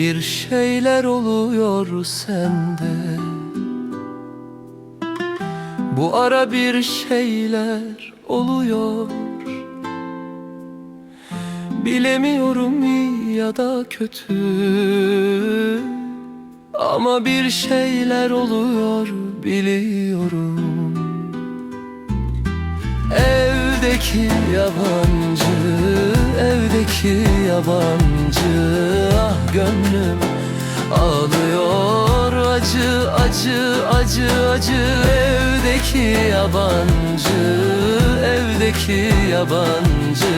bir şeyler oluyor sende. Bu ara bir şeyler oluyor. Bilemiyorum iyi ya da kötü. Ama bir şeyler oluyor biliyorum. Evdeki yabancı, evdeki yabancı Ah gönlüm ağlıyor. Acı acı acı acı. Evdeki yabancı, evdeki yabancı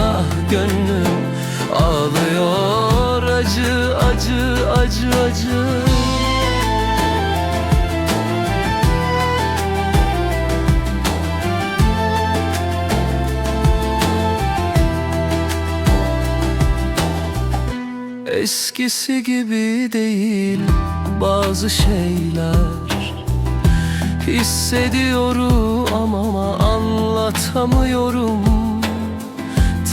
Ah gönlüm ağlıyor. Acı acı acı acı Eskisi gibi değil bazı şeyler. Hissediyorum ama anlatamıyorum.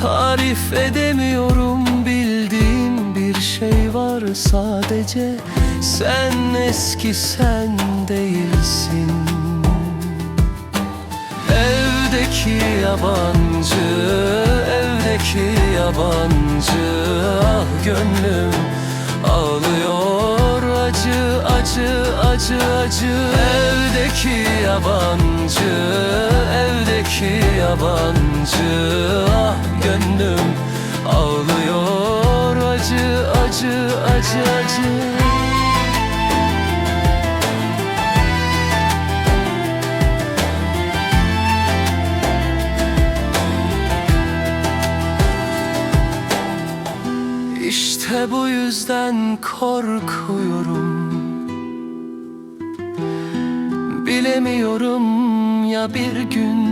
Tarif edemiyorum bildiğim bir şey var. Sadece Sen eski sen değilsin. Evdeki yabancı, yabancı Ah gönlüm ağlıyor. Acı acı acı acı. Evdeki yabancı, evdeki yabancı. Ah gönlüm ağlıyor. Acı acı acı acı Bu yüzden korkuyorum. Bilemiyorum ya bir gün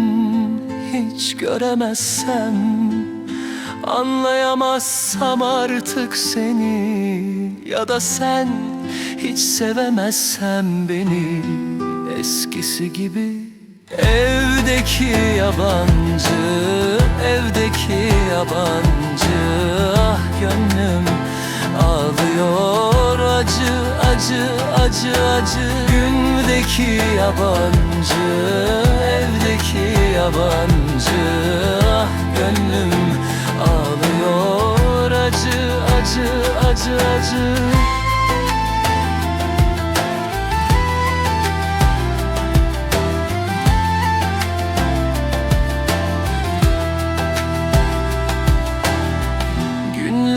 hiç göremezsem. Anlayamazsam artık seni Ya da sen hiç sevemezsem beni. Eskisi gibi Evdeki yabancı, evdeki yabancı. Ah gönlüm ağlıyor. Acı acı acı acı. Gündeki yabancı, evdeki yabancı. Ah gönlüm ağlıyor. Acı acı acı acı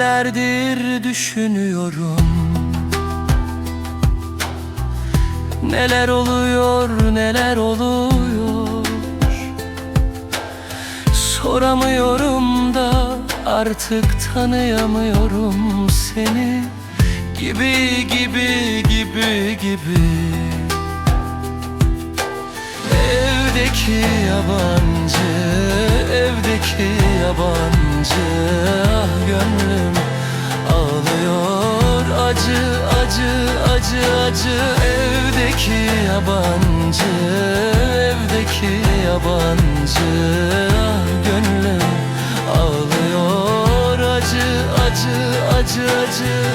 Günlerdir düşünüyorum. Neler oluyor neler oluyor? Soramıyorum da artık tanıyamıyorum seni. Gibi gibi gibi gibi. Evdeki yabancı, evdeki yabancı Ah gönlüm ağlıyor. Acı acı acı acı. Evdeki yabancı, evdeki yabancı Ah gönlüm ağlıyor. Acı acı acı acı